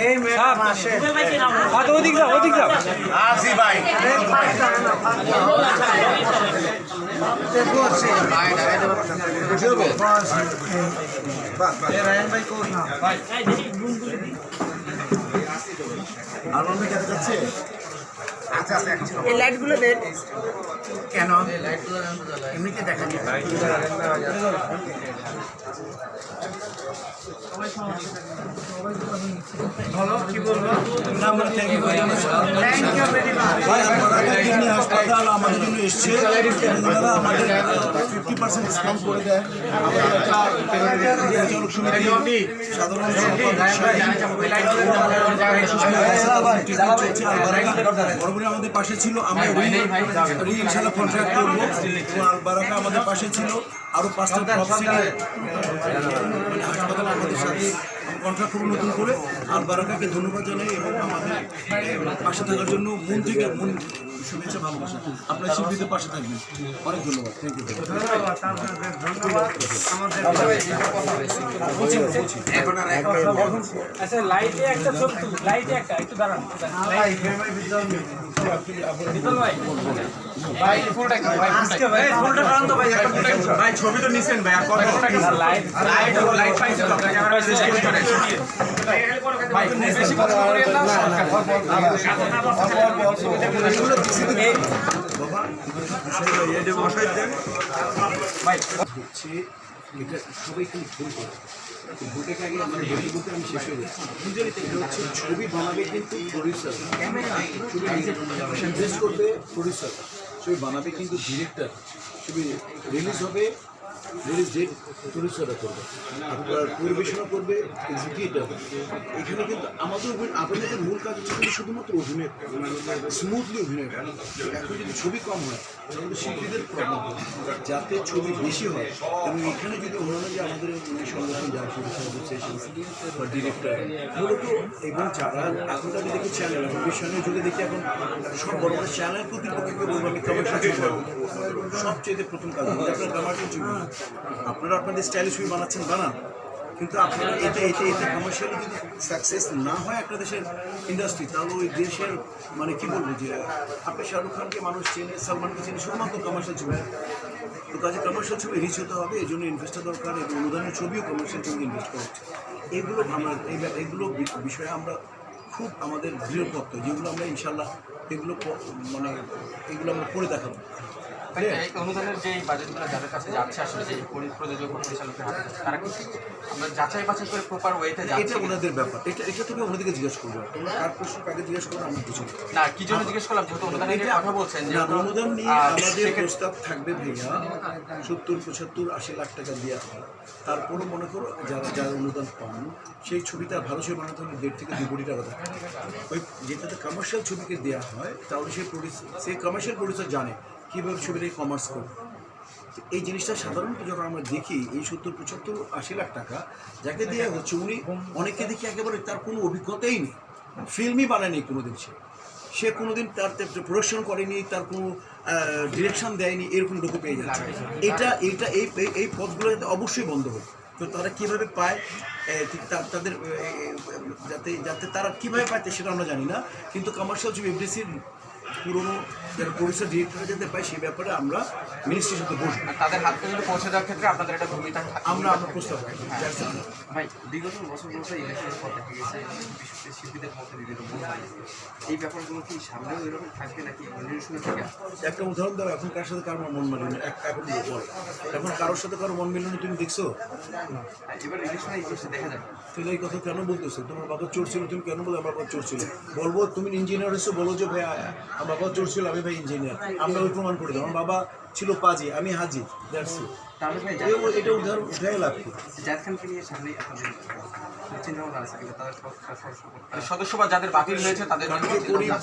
এই আসে হাত ওদিক যাও ওদিক আসি ভাই। আচ্ছা আচ্ছা। এই লাইটগুলো দেন কেন? এমনিতে দেখা যায়। বলো কি বলব thank you very much thank you very much ভাই আপনারা কিডনি হাসপাতাল আমাদের জন্য এসছে ওনারা আমাদের ফিফটি পার্সেন্ট ডিসকাউন্ট করে দেয় আমাদের পরিচালক সমিতি সাধারণ আমাদের পাশে ছিল আমরা রি ইনশাল্লাহ কন্ট্রাক্ট করব আলবারাকা আমাদের পাশে ছিল আরও পাঁচটা মানে হাসপাতাল আমাদের সাথে কন্ট্রাক্ট করব নতুন করে আলবারাকাকে ধন্যবাদ জানাই এবং আমাদের পাশে থাকার জন্য মন থেকে মন শুভেচ্ছা ভালোবাসা। আপনার শিল্পীদের পাশে থাকবেন। অনেক ধন্যবাদ। থ্যাংক ইউ ধন্যবাদ আপনাদের ধন্যবাদ আমাদের এখন আর এক আচ্ছা লাইটে একটা ছবি লাইটে একটা একটু দাঁড়ান। ভাই ছবি তো নিছেন ভাই আর কত লাইট লাইট লাইট পাইছে তো ক্যামেরা শেষ করে ভাই বেশি কথা বলবেন না সবাই খালি ভুল করে মানে হয়ে ছবি বানাবে কিন্তু ছবি ছবি বানাবে কিন্তু ডিরেক্টর ছবি রিলিজ হবে রিলিজ ডেট প্রডিউসাররা করবে। আপনার পরিবেশনা করবে এক্সিকিউটিভ এখানে কিন্তু আমাদের আপনাদের মূল কাজ হচ্ছে শুধুমাত্র অভিনয় স্মুথলি অভিনয় করা। এখন যদি ছবি কম হয়, তাহলে শিল্পীদের প্রবলেম যাতে ছবি বেশি হয়, এবং এখানে যদি অন্যান্য যে আমাদের মানে সংগঠন যারা প্রডিউসার হচ্ছে বা ডিরেক্টর মূলত এবং যারা এখন আমি দেখি চ্যানেল বিশ্বের যুগে দেখি এখন সব বড় বড় চ্যানেল কর্তৃপক্ষকে বলব আমি কমার্শিয়াল সবচেয়ে প্রথম কাজ, আপনার কমার্শিয়াল ছবি আপনারা আপনাদের স্টাইলিশ ছবি বানাচ্ছেন, বানান। কিন্তু আপনারা এটা এটা এটা কমার্শিয়ালি যদি সাকসেস না হয় একটা দেশের ইন্ডাস্ট্রি তাহলে ওই দেশের মানে কি বলব যে, আপনি শাহরুখ খানকে মানুষ চেনে, সালমানকে চেনে, শুধুমাত্র কমার্শিয়াল ছবি। তো কাজে কমার্শিয়াল ছবি রিচ হতে হবে, এই জন্য ইনভেস্টার দরকার এবং অনুদানের ছবিও কমার্শিয়াল ছবি ইনভেস্ট করা উচিত। এগুলো আমরা এগুলো বিষয়ে আমরা খুব আমাদের দৃঢ়পত্র যেগুলো আমরা ইনশাল্লাহ এগুলো মানে এগুলো আমরা করে দেখাবো। অনুদানের যে বাজেটগুলো যাদের কাছে যাচ্ছে আসলে যে প্রযোজক পরিচালকের হাতে তারা আমরা যাচাই বাছাই করে প্রপার ওয়েতে যাচ্ছে? ওনাদের ব্যাপার। এটা এটা থেকে ওনাদেরকে জিজ্ঞেস করব। তোমরা কার প্রশ্ন কাকে জিজ্ঞেস করব আমি বুঝি না। না কি জন্য জিজ্ঞেস করলাম? যেহেতু অনুদানের কথা বলছেন যে অনুদান নিয়ে আমাদের প্রস্তাব থাকবে ভাইয়া সত্তর পঁচাত্তর আশি লাখ টাকা দেওয়া হয়। তারপরও মনে করো যারা যারা অনুদান পান সেই ছবিটা ভালো ছবি বানাতে হলে দেড় থেকে দু কোটি টাকা থাকে। ওই যেটাতে কমার্শিয়াল ছবিকে দেওয়া হয় তাহলে সেই প্রডিউসার সেই কমার্শিয়াল প্রডিউসার জানে কীভাবে ছবিটা কমার্স করবে? এই জিনিসটা সাধারণত যখন আমরা দেখি, এই সত্তর, পঁচাত্তর, আশি লাখ টাকা, যাকে দেওয়া হচ্ছে উনি অনেকে দেখি একেবারে তার কোনো অভিজ্ঞতাই নেই। ফিল্মই বানায়নি কোনোদিন সে। সে কোনোদিন তার প্রোডাকশন করেনি, তার কোনো ডিরেকশন দেয়নি, এরকম লোক পেয়ে যাচ্ছে। এটা এটা, এই, এই- যাতে অবশ্যই বন্ধ হোক। তো তারা কীভাবে পায় তাদের যাতে যাতে তারা কীভাবে পায় সেটা আমরা জানি না। কিন্তু কমার্শিয়াল ছবি এফডিসির পুরনো যারা পরিচয় ডিরেক্টর যাতে পায় সেই ব্যাপারে আমরা মিনিস্ট্রির সাথে বসবো। তাদের হাত পর্যন্ত পৌঁছে দেওয়ার ক্ষেত্রে আপনাদের একটা ভূমিকা আমরা আমরা প্রস্তাব রাখব। ভাই বিগত বছরগুলোতে ইলেকশনের পর দেখা গেছে বিশেষ শিল্পীদের মধ্যে বিভিন্ন এই ব্যাপারগুলো কি সামনেও এরকম থাকবে নাকি থাকে একটা উদাহরণ দাও এখন কার সাথে কারও মন মিলল না এখন বল। এখন কারোর সাথে কারও মন মিলল না তুমি দেখছ? আর এবার ইলেকশনে এই জিনিসটা দেখা যাবে। তাহলে এই কথা কেন বলতেছো? তোমার বাবা চোর ছিল তুমি কেন বলে? আমার বাবা চোর ছিল। বলব তুমি ইঞ্জিনিয়ার এসে বলো যে ভাই আমার বাবা চোর ছিল আমি ভাই ইঞ্জিনিয়ার আমরা ওই প্রমাণ করে দেবো আমার বাবা ছিল পাজি আমি হাজি দ্যাটস ইট এটা উদাহরণ উঠাই লাভ মানে যাদের বাতিল হয়েছে তাদের জন্য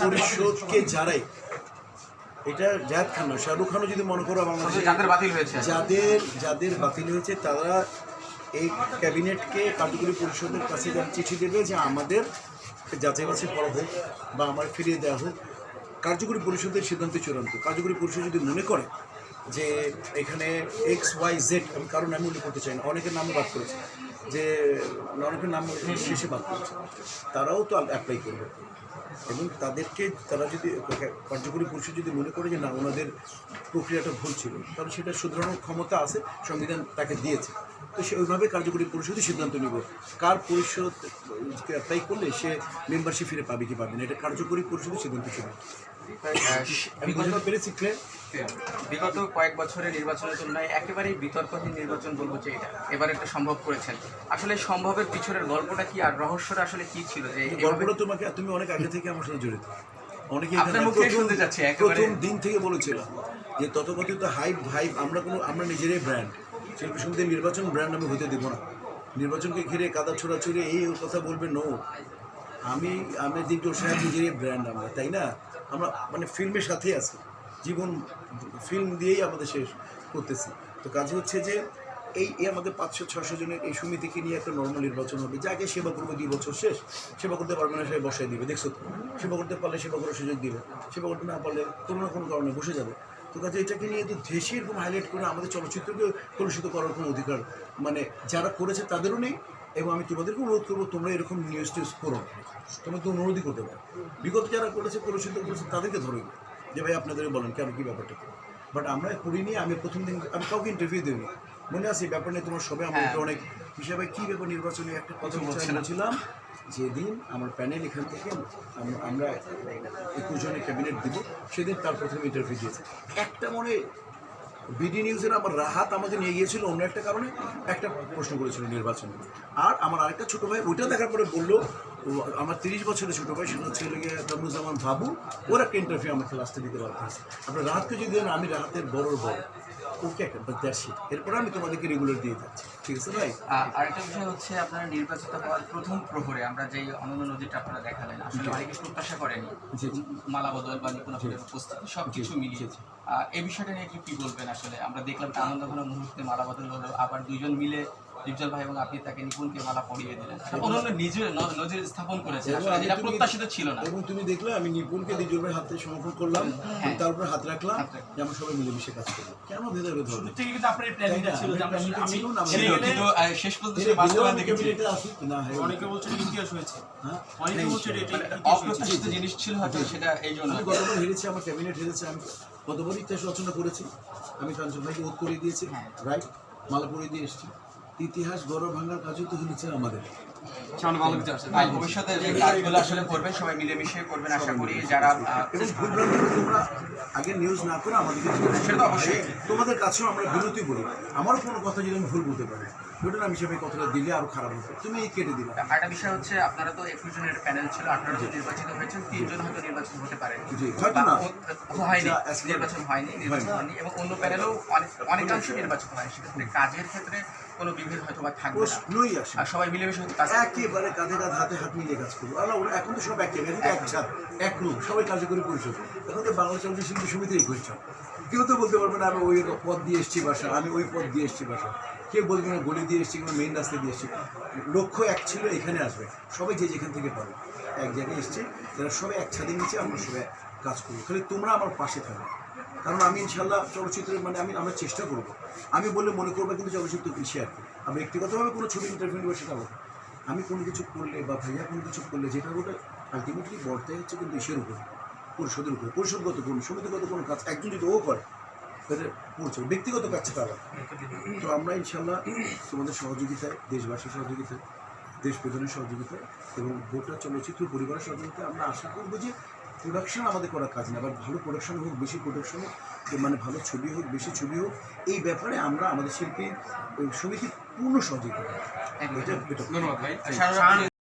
পরিষদকে যারাই এটা জাহেদ খান শাহরুখ খানও যদি মনে করো বাংলাদেশে যাদের বাতিল হয়েছে। যাদের যাদের বাতিল হয়েছে তারা এই ক্যাবিনেটকে কার্যকরী পরিষদের কাছে যারা চিঠি দেবে যে আমাদের যাচাই বাছাই করা হোক বা আমার ফিরিয়ে দেওয়া হোক কার্যকরী পরিষদের সিদ্ধান্ত চূড়ান্ত। কার্যকরী পরিষদ যদি মনে করে যে এখানে এক্স ওয়াই জেড আমি কারণ আমি উল্লেখ করতে চাই না, অনেকের নামও বাদ করেছে যে অনেকের নাম শেষে বাদ পড়ছে, তারাও তো অ্যাপ্লাই করবে। এবং তাদেরকে তারা যদি কার্যকরী পরিষদ যদি মনে করে যে না, ওনাদের প্রক্রিয়াটা ভুল ছিল, তাহলে সেটা শুধরানোর ক্ষমতা আছে, সংবিধান তাকে দিয়েছে। তো সে ওইভাবে কার্যকরী পরিষদই সিদ্ধান্ত নিব। কার পরিষদ অ্যাপ্লাই করলে সে মেম্বারশিপ ফিরে পাবে কি পাবে না এটা কার্যকরী পরিষদের সিদ্ধান্ত ছিল। আমি বিগত বুঝতে পেরেছি ক্লিয়ার বিগত কয়েক বছরের নির্বাচনের তুলনায় একেবারেই বিতর্কহীন নির্বাচন বলব যে এটা এবার একটা সম্ভব করেছেন। আসলে সম্ভবের পিছনের গল্পটা কি আর রহস্যটা আসলে কি ছিল যে গল্পটা তোমাকে তুমি অনেক আগে থেকে আমার সাথে জড়িত। অনেকে প্রথম- শুনতে দিন থেকে বলেছিলাম যে তথাকথিত হাইপ হাইপ আমরা কোনো আমরা নিজেরাই ব্র্যান্ড শিল্পী সমিতির নির্বাচন ব্র্যান্ড আমি হতে দেবো না। নির্বাচনকে ঘিরে কাদা ছোড়াছুড়ি, এই ওর কথা বলবে নো আমি আমি দিন সাহেব নিজেরই ব্র্যান্ড আমরা, তাই না? আমরা মানে ফিল্মের সাথেই আছি। জীবন ফিল্ম দিয়েই আমাদের শেষ করতেছি। তো কাজ হচ্ছে যে, এই এই আমাদের পাঁচশো ছশো জনের এই সমিতিকে নিয়ে একটা নর্মাল নির্বাচন হবে। যাকে সেবা করব দুই বছর শেষ, সেবা করতে পারবে না, সে বসায় দিবে, দেখছ তো? সেবা করতে পারলে সেবা করার সুযোগ দিবে। সেবা করতে না পারলে কোনো না কোনো কারণে বসে যাবে। তো কাজে এটাকে নিয়ে তো দেশে এরকম হাইলাইট করে আমাদের চলচ্চিত্রকে কলুষিত করার কোনো অধিকার মানে যারা করেছে তাদেরও নেই এবং আমি তোমাদেরকে অনুরোধ করব তোমরা এরকম নিউজ টিউজ করো তোমরা তো অনুরোধই করতে পারো। বিগত যারা করেছে কলুষিত করেছে তাদেরকে ধরে যে ভাই আপনাদের বলেন কেন কি ব্যাপারটা? বাট আমরা করিনি আমি প্রথম দিন আমি কাউকে ইন্টারভিউ দিইনি। মনে আছে ব্যাপার নিয়ে তোমার সবাই আমার হ্যাঁ। অনেক হিসাবে কী ব্যাপার নির্বাচনী একটা কথা বলছিলাম? যেদিন আমার প্যানেল এখান থেকে আম- আমরা একুশ জনের ক্যাবিনেট দিব, সেদিন তার প্রথম ইন্টারভিউ দিয়েছে একটা মনে বিডি নিউজের আমার রাহাত আমাকে নিয়ে গিয়েছিল অন্য একটা কারণে, একটা প্রশ্ন করেছিল নির্বাচনে। আর আমার আরেকটা ছোটো ভাই, ওইটা দেখার পরে বলল আমার তিরিশ বছরের ছোটো ভাই, সেটা হচ্ছে লেগে তমরুজ্জামান বাবু, ওর একটা ইন্টারভিউ আমাকে লাস্টে দিতে পারতে হয়েছে। আপনার রাহাতকে যদি আমি রাহাতের বড়োর বড়। ওকে একটা দ্যাটস ইট এরপর আমি তোমাদেরকে রেগুলার দিয়ে যাচ্ছি। ঠিক আছে ভাই? আরেকটা বিষয় হচ্ছে আপনারা নির্বাচিত হওয়ার প্রথম প্রহরে আমরা যে অনন্য নদীটা আপনারা দেখালেন আসলে অনেকে প্রত্যাশা করেনি। জি। মালা বদল বা নিপুণ উপস্থিতি সব কিছু মিলিয়েছে এই বিষয়টা নিয়ে কি কি বলবেন আসলে? আমরা দেখলাম আনন্দ ঘন মুহূর্তে মালা বদল হলো আবার দুজন মিলে ডিপজল ভাই এবং আপনি তাকে নিপুণকে মালা পরিয়ে দিলেন। একটা অনন্য নিজে ন- স্থাপন করেছেন। যেটা প্রত্যাশিত ছিল না। এবং তুমি দেখলে আমি নিপুণকে দ্বিজনের হাতে সমর্পণ করলাম। হ্যাঁ। তার উপরে হাত রাখলাম যে আমরা সবাই মিলেমিশে কাজ করব। কেন ভেদাভেদ হবে? থেকে কিন্তু আপনার প্ল্যানিংটা ছিল যে আমরা আমি- আমি ছিল না, কিন্তু শেষ পর্যন্ত সে বাস্তবায়ন দেখেছি না হ্যাঁ অনেকে বলছেন ইতিহাস হয়েছে। হ্যাঁ? অনেকে বলছেন এটা মানে অপ্রত্যাশিত জিনিস ছিল হয়তো সেটা এই জন্য। আমি গতবার হেরেছি আমার ক্যাবিনেট হেরেছে আমি গতবার ইতিহাস রচনা করেছি। আমি কাঞ্চন ভাইকে ওত করে দিয়েছি। রাইট মালা করে দিয়ে এসেছি। ইতিহাস গৌরব ভাঙার কাজও তো হয়েছে আমাদের। ভবিষ্যতে যে কাজগুলো আসলে করবেন সবাই মিলেমিশে করবেন আশা করি যারা এবং ভুলভ্রান্তি তোমরা আগে নিউজ না করে আমাদেরকে জিজ্ঞেস সেটা অবশ্যই। তোমাদের কাছেও আমরা বিরতি বলি আমারও কোনো কথা যদি আমি ভুল বলতে পারি। ওটা হিসেবে কথাটা দিলে আরও খারাপ হতো। তুমি এই কেটে দিলা। আরেকটা বিষয় হচ্ছে আপনারা তো একুশ জনের প্যানেল ছিল জন নির্বাচিত হয়েছেন তিনজন হয়তো নির্বাচিত হতে পারেন। জি, হয়তো না। হয়নি নির্বাচন হয়নি নির্বাচন হয়নি এবং অন্য প্যানেলেও অনেক অনেকাংশ নির্বাচন হয় সেক্ষেত্রে কাজের ক্ষেত্রে কোনো বিভেদ হয়তো বা থাকবে প্রশ্নই আসে আর সবাই মিলেমিশে কাজ একেবারে কাঁধে কাঁধ হাতে হাত মিলিয়ে কাজ করব। আল্লাহ ওরা এখন তো সব এক এক ছাদ এক সবাই কার্যকরী পরিষদ। এখন তো বাংলা চলচ্চিত্র শিল্পী সমিতিই করছে কেউ তো বলতে পারবে না আমি ওই পথ দিয়ে এসেছি বাসা আমি ওই পথ দিয়ে এসেছি বাসা কেউ বলবে না, গলি দিয়ে এসেছি কিংবা মেইন রাস্তা দিয়ে এসেছি। লক্ষ্য এক ছিল, এখানে আসবে। সবাই যে যেখান থেকে পাবে এক জায়গায় এসছে, যারা সবাই এক ছাদের নিচে, আমরা সবাই কাজ করব খালি তোমরা আমার পাশে থাকবে কারণ আমি ইনশাল্লাহ চলচ্চিত্রের মানে আমি, আমরা চেষ্টা করব। আমি বললে মনে করব কিন্তু চলচ্চিত্র পিছিয়ে আর আমি ব্যক্তিগতভাবে কোনো ছবি ইন্টারভিউ নেব সেটা আমি কোনো কিছু করলে বা ভাইয়া কোনো কিছু করলে যেটা ওটা আলটিমেটলি বর্তায় হচ্ছে কিন্তু দেশের উপর, পরিষদের উপর। পরিষদগত কোনো, সমিতিগত কোনো কাজ একজন যদি ও করে পরিচয় ব্যক্তিগত কাছে তারা তো আমরা ইনশাল্লাহ তোমাদের সহযোগিতায় দেশবাসীর সহযোগিতায় দেশ প্রধানের সহযোগিতায় এবং গোটা চলচ্চিত্র পরিবারের সহযোগিতায় আমরা আশা করব যে প্রোডাকশন আমাদের করার কাজ না আবার ভালো প্রোডাকশন হোক বেশি প্রোডাকশন হোক মানে ভালো ছবি হোক বেশি ছবি হোক এই ব্যাপারে আমরা আমাদের শিল্পী সমিতির পূর্ণ সহযোগিতা ধন্যবাদ ভাই।